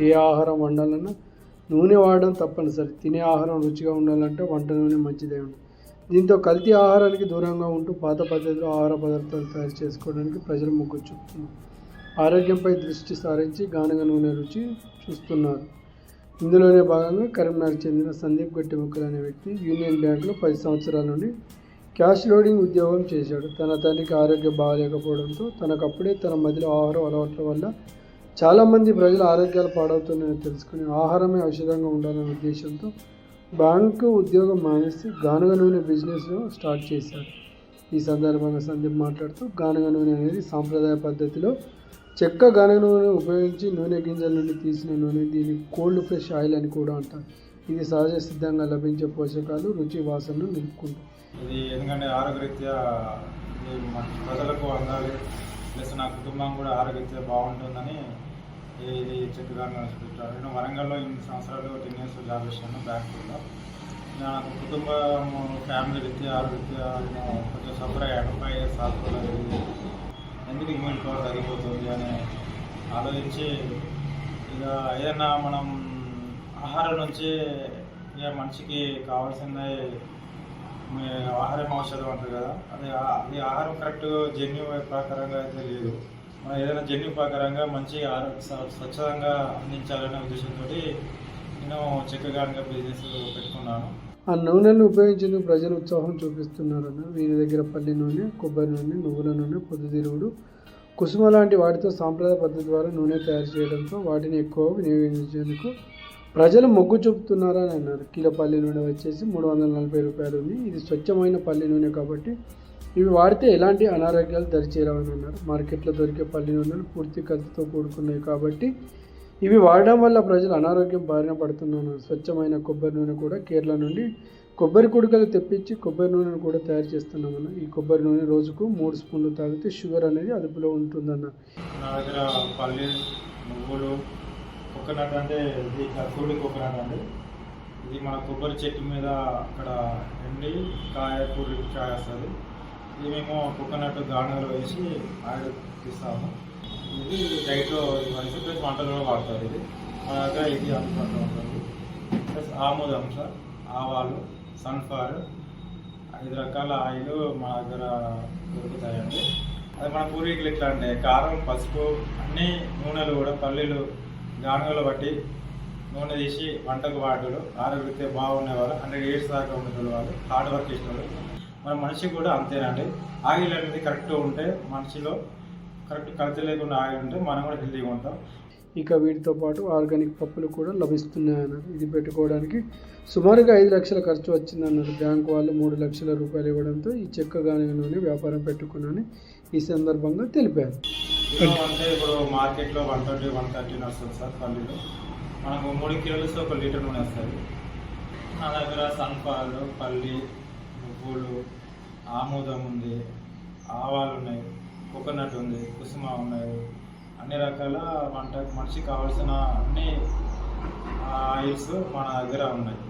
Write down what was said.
ఏ ఆహారం వండాలన్నా నూనె వాడడం తప్పనిసరి. తినే ఆహారం రుచిగా ఉండాలంటే వంట నూనె మంచిదే. ఉంది దీంతో కల్తీ ఆహారానికి దూరంగా ఉంటూ పాత పద్ధతిలో ఆహార పదార్థాలు తయారు చేసుకోవడానికి ప్రజలు మొగ్గు చూపుతున్నారు. ఆరోగ్యంపై దృష్టి సారించి గానుగ నూనె రుచి చూస్తున్నారు. ఇందులోనే భాగంగా కరీంనగర్ చెందిన సందీప్ గట్టిముక్కలు అనే వ్యక్తి యూనియన్ బ్యాంకులో పది సంవత్సరాల నుండి క్యాష్ లోడింగ్ ఉద్యోగం చేశాడు. తన తండ్రికి ఆరోగ్యం బాగాలేకపోవడంతో తనకప్పుడే తన మదిలో ఆహారం అలవాట్ల వల్ల చాలామంది ప్రజల ఆరోగ్యాలు పాడవుతున్నాయని తెలుసుకుని ఆహారమే ఔషధంగా ఉండాలనే ఉద్దేశంతో బ్యాంకు ఉద్యోగం మానేసి గానుగ నూనె బిజినెస్ స్టార్ట్ చేశారు. ఈ సందర్భంగా సందీప్ మాట్లాడుతూ గానుగ నూనె అనేది సాంప్రదాయ పద్ధతిలో చెక్క గానుగ నూనె ఉపయోగించి నూనె గింజల నుండి తీసిన నూనె దీన్ని కోల్డ్ ఫ్రెష్ ఆయిల్ అని కూడా అంటారు. ఇది సహజ సిద్ధంగా లభించే పోషకాలు రుచి వాసనను నిలుపుకుంటాయి. ఇది ఎందుకంటే ఆరోగ్యరీత్యా ప్రజలకు అందాలి. ప్లస్ నా కుటుంబం కూడా ఆరోగ్యరీత్యా బాగుంటుందని ఇది చక్కగా పెట్టారు నేను వరంగల్లో ఇన్ని సంవత్సరాలు టెన్ ఇయర్స్ జాబ్ చేశాను బ్యాంకులో నాకు కుటుంబం ఫ్యామిలీ రీత్యా ఆరోగ్యరీత్యా కొంచెం సఫర్ అయ్యాను. ఫైవ్ ఇయర్స్ హాస్పిటల్ ఎందుకు ఇమ్యూనిటీ పవర్ తగ్గిపోతుంది అని ఆలోచించి ఇక ఏదైనా మనం ఆహారం నుంచి ఇక మనిషికి కావాల్సింది ఆహారం ఔషధం అంటారు కదా. అది అది ఆహారం కరెక్ట్ జన్యు ప్రకారంగా అయితే లేదు. మనం ఏదైనా జన్యు ప్రకారంగా మంచి ఆరోగ్య స్వచ్ఛంగా అందించాలనే ఉద్దేశంతో నేను చెక్కగానుగా బిజినెస్ పెట్టుకున్నాను. ఆ నూనెను ఉపయోగించేందుకు ప్రజలు ఉత్సాహం చూపిస్తున్నారన్న వీరి దగ్గర పల్లి నూనె కొబ్బరి నూనె నువ్వుల నూనె పొద్దుతిరుగుడు కుసుమ లాంటి వాటితో సాంప్రదాయ పద్ధతి ద్వారా నూనె తయారు చేయడంతో వాటిని ఎక్కువ వినియోగించేందుకు ప్రజలు మొగ్గు చూపుతున్నారని అన్నారు. కిలో పల్లి నూనె వచ్చేసి మూడు వందల నలభై రూపాయలు ఉంది. ఇది స్వచ్ఛమైన పల్లి నూనె కాబట్టి ఇవి వాడితే ఎలాంటి అనారోగ్యాలు దరిచేరవని అన్నారు. మార్కెట్లో దొరికే పల్లి నూనెలు పూర్తి కల్తీతో కూడుకున్నాయి కాబట్టి ఇవి వాడడం వల్ల ప్రజలు అనారోగ్యం బారిన పడుతున్నారు. స్వచ్ఛమైన కొబ్బరి నూనె కూడా కేరళ నుండి కొబ్బరి కుడుకలు తెప్పించి కొబ్బరి నూనెను కూడా తయారు చేస్తున్నామన్న ఈ కొబ్బరి నూనె రోజుకు మూడు స్పూన్లు తాగితే షుగర్ అనేది అదుపులో ఉంటుందన్న నా దగ్గర పల్లి నువ్వులు కోకోనట్ అంటే ఇది ఇట్లా కోకోనట్ అండి. ఇది మన కొబ్బరి చెట్టు మీద అక్కడ ఎండి కాయ కూలి కాయ వస్తుంది. ఇది మేము కోకోనట్ గార్నర్ వేసి ఆయిల్ తీస్తాము ఇది డైట్లో ఇవన్నీ ప్లస్ వంటలలో వాడతారు ఇది. మన దగ్గర ఇది అందుబాటులో ఉంటుంది. ప్లస్ ఆముదం సార్ ఆవాలు సన్ఫ్లవర్ ఐదు రకాల ఆయిల్ మా దగ్గర దొరుకుతాయండి. అది మన పూర్వీకులు ఎట్లా అంటే కారం పసుపు అన్ని నూనెలు కూడా పల్లీలు గానుగలు బట్టి నూనె తీసి వంటకు వాడేవాళ్ళు. ఆరోగ్యతే బాగుండేవాళ్ళు. హండ్రెడ్ ఇయర్స్ దాకా ఉండేవాళ్ళు. వాళ్ళు హార్డ్ వర్క్ చేసేవాళ్ళు. మన మనిషి కూడా అంతేనండి. ఆయిల్ అనేది కరెక్ట్ ఉంటే మనిషిలో కరెక్ట్ కల్తీ లేకుండా ఆయిల్ ఉంటే మనం కూడా హెల్తీగా ఉంటాం. ఇక వీటితో పాటు ఆర్గానిక్ పప్పులు కూడా లభిస్తున్నాయన్నారు. ఇది పెట్టుకోవడానికి సుమారుగా ఐదు లక్షల ఖర్చు వచ్చిందన్నారు. బ్యాంకు వాళ్ళు మూడు లక్షల రూపాయలు ఇవ్వడంతో ఈ చెక్క గానుగ నూనె వ్యాపారం పెట్టుకున్నానని ఈ సందర్భంగా తెలిపారు. అంటే ఇప్పుడు మార్కెట్లో వన్ ట్వంటీ వన్ థర్టీ వస్తుంది సార్ పల్లీలు. మనకు మూడు కిలోలు ఒక లీటర్ నూనె వస్తుంది. నా దగ్గర సన్ఫ్లవర్ పల్లి పూలు ఆముదం ఉంది ఆవాలు ఉన్నాయి కోకోనట్ ఉంది కుసుమ ఉన్నాయి. అన్ని రకాల వంట మనిషికి కావాల్సిన అన్ని ఆయిల్స్ మన దగ్గర ఉన్నాయి.